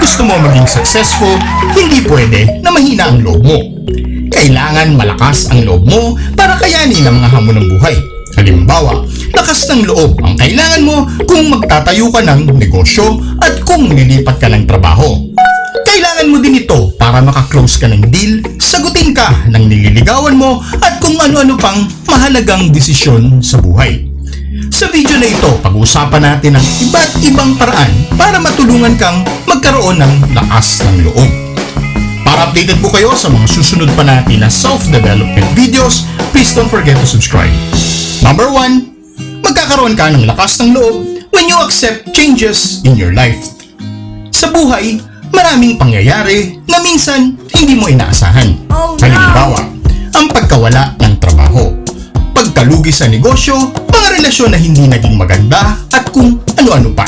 gusto mo maging successful, hindi pwede na mahina ang loob mo. Kailangan malakas ang loob mo para kayanin ang mga hamon ng buhay. Halimbawa, lakas ng loob ang kailangan mo kung magtatayo ka ng negosyo at kung nilipat ka ng trabaho. Kailangan mo din ito para makaklose ka ng deal, sagutin ka ng nililigawan mo at kung ano-ano pang mahalagang desisyon sa buhay. Sa video na ito, pag-uusapan natin ang iba't ibang paraan para matulungan kang magkaroon ng lakas ng loob. Para updated po kayo sa mga susunod pa natin na self-development videos, please don't forget to subscribe. Number 1, magkakaroon ka ng lakas ng loob when you accept changes in your life. Sa buhay, maraming pangyayari na minsan hindi mo inaasahan. Oh! Halimbawa, ang pagkawala ng trabaho, pagkalugi sa negosyo, mga relasyon na hindi naging maganda, at kung ano-ano pa.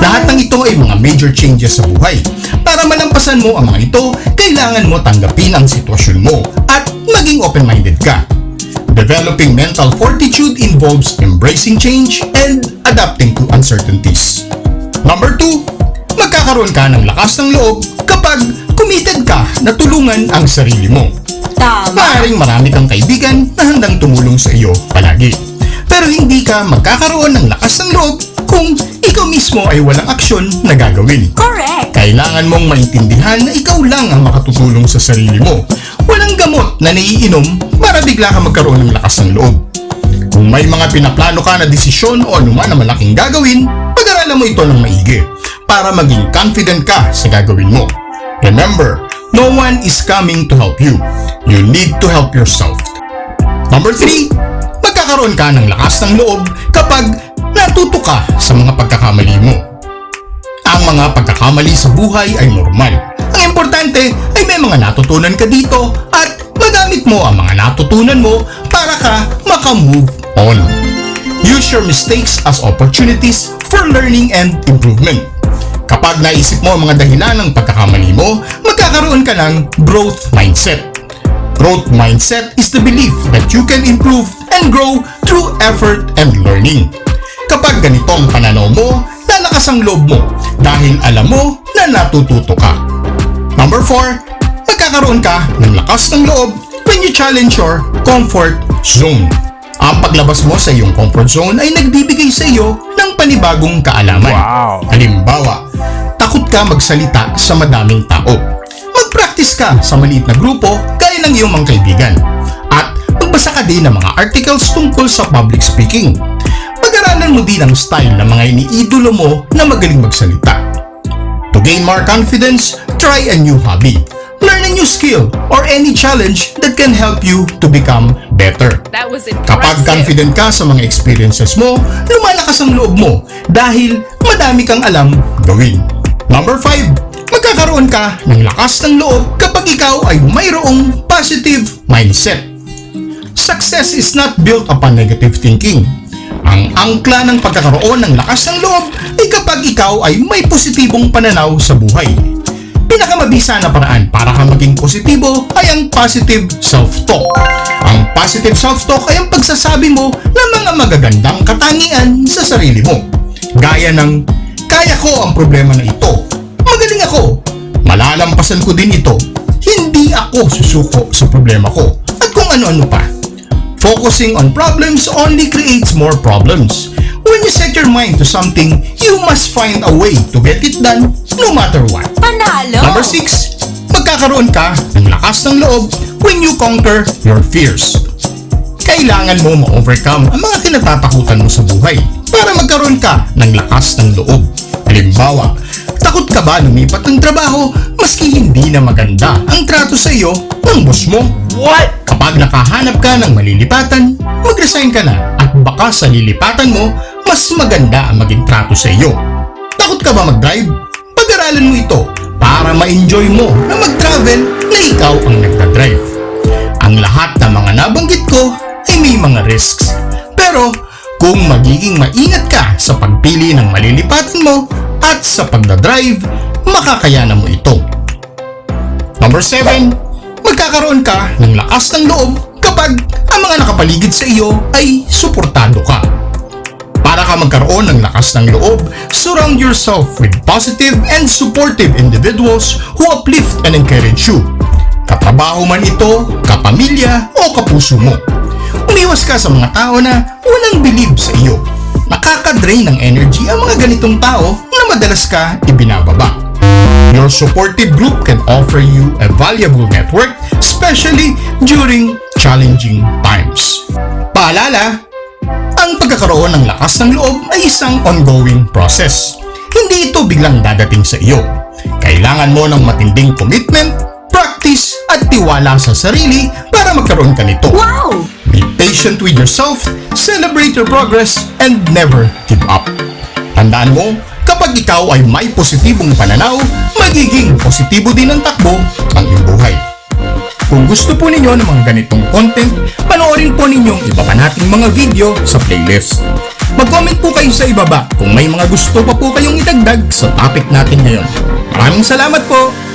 Lahat ng ito ay mga major changes sa buhay. Para malampasan mo ang mga ito, kailangan mo tanggapin ang sitwasyon mo at maging open-minded ka. Developing mental fortitude involves embracing change and adapting to uncertainties. Number 2, magkakaroon ka ng lakas ng loob kapag committed ka na tulungan ang sarili mo. Tama. Maaaring marami kang kaibigan na handang tumulong sa iyo palagi. Pero hindi ka magkakaroon ng lakas ng loob kung ikaw mismo ay walang aksyon na gagawin. Correct. Kailangan mong maintindihan na ikaw lang ang makatutulong sa sarili mo. Walang gamot na naiinom para bigla ka magkaroon ng lakas ng loob. Kung may mga pinaplano ka na desisyon o anuman na malaking gagawin, pag-aralan mo ito ng maigi para maging confident ka sa gagawin mo. Remember, no one is coming to help you. You need to help yourself. Number 3, magkakaroon ka ng lakas ng loob kapag natuto ka sa mga pagkakamali mo. Ang mga pagkakamali sa buhay ay normal. Ang importante ay may mga natutunan ka dito at magamit mo ang mga natutunan mo para ka makamove on. Use your mistakes as opportunities for learning and improvement. Kapag naisip mo ang mga dahilan ng pagkakamali mo, magkakaroon ka ng growth mindset. Growth mindset is the belief that you can improve and grow through effort and learning. Kapag ganito ang pananaw mo, lalakas ang loob mo dahil alam mo na natututo ka. Number 4, magkakaroon ka ng lakas ng loob when you challenge your comfort zone. Ang paglabas mo sa iyong comfort zone ay nagbibigay sa iyo ng panibagong kaalaman. Wow. Halimbawa, takot ka magsalita sa madaming tao. Mag-practice ka sa maliit na grupo gaya ng iyong mga kaibigan. Ka din ng mga articles tungkol sa public speaking. Pag-aralan mo din ang style ng mga iniidolo mo na magaling magsalita. To gain more confidence, try a new hobby. Learn a new skill or any challenge that can help you to become better. Kapag confident ka sa mga experiences mo, lumalakas ang loob mo dahil madami kang alam gawin. Number 5, magkakaroon ka ng lakas ng loob kapag ikaw ay mayroong positive mindset. Success is not built upon negative thinking. Ang angkla ng pagkakaroon ng lakas ng loob ay kapag ikaw ay may positibong pananaw sa buhay. Pinakamabisa na paraan para ka maging positibo ay ang positive self-talk. Ang positive self-talk ay ang pagsasabi mo ng mga magagandang katangian sa sarili mo. Gaya ng, kaya ko ang problema na ito. Magaling ako. Malalampasan ko din ito. Hindi ako susuko sa problema ko. At kung ano-ano pa. Focusing on problems only creates more problems. When you set your mind to something, you must find a way to get it done no matter what. Panalo. Number 6, magkakaroon ka ng lakas ng loob when you conquer your fears. Kailangan mo ma-overcome ang mga kinatatakutan mo sa buhay para magkaroon ka ng lakas ng loob. Halimbawa, takot ka ba lumipat ng trabaho maski hindi na maganda ang trato sa iyo ng boss mo? What? Kapag nakahanap ka ng malilipatan, mag-resign ka na at baka sa lilipatan mo, mas maganda ang maging trato sa iyo. Takot ka ba mag-drive? Pag-aralan mo ito para ma-enjoy mo na mag-travel na ikaw ang nagda-drive. Ang lahat ng mga nabanggit ko ay may mga risks. Pero kung magiging maingat ka sa pagpili ng malilipatan mo at sa pagdadrive, makakayanan mo ito. Number 7, magkakaroon ka ng lakas ng loob kapag ang mga nakapaligid sa iyo ay suportado ka. Para ka magkaroon ng lakas ng loob, surround yourself with positive and supportive individuals who uplift and encourage you. Katrabaho man ito, kapamilya o kapuso mo. Umiwas ka sa mga tao na walang bilib sa iyo. Nakaka-drain ng energy ang mga ganitong tao na madalas ka ibinababa. Your supportive group can offer you a valuable network, especially during challenging times. Paalala, ang pagkakaroon ng lakas ng loob ay isang ongoing process. Hindi ito biglang dadating sa iyo. Kailangan mo ng matinding commitment, practice at tiwala sa sarili para magkaroon ka nito. Wow! Be patient with yourself, celebrate your progress, and never give up. Tandaan mo, kapag ikaw ay may positibong pananaw, magiging positibo din ang takbo ng iyong buhay. Kung gusto po ninyo ng mga ganitong content, panoorin po ninyong iba pa nating mga video sa playlist. Mag-comment po kayo sa ibaba kung may mga gusto pa po kayong idagdag sa topic natin ngayon. Maraming salamat po!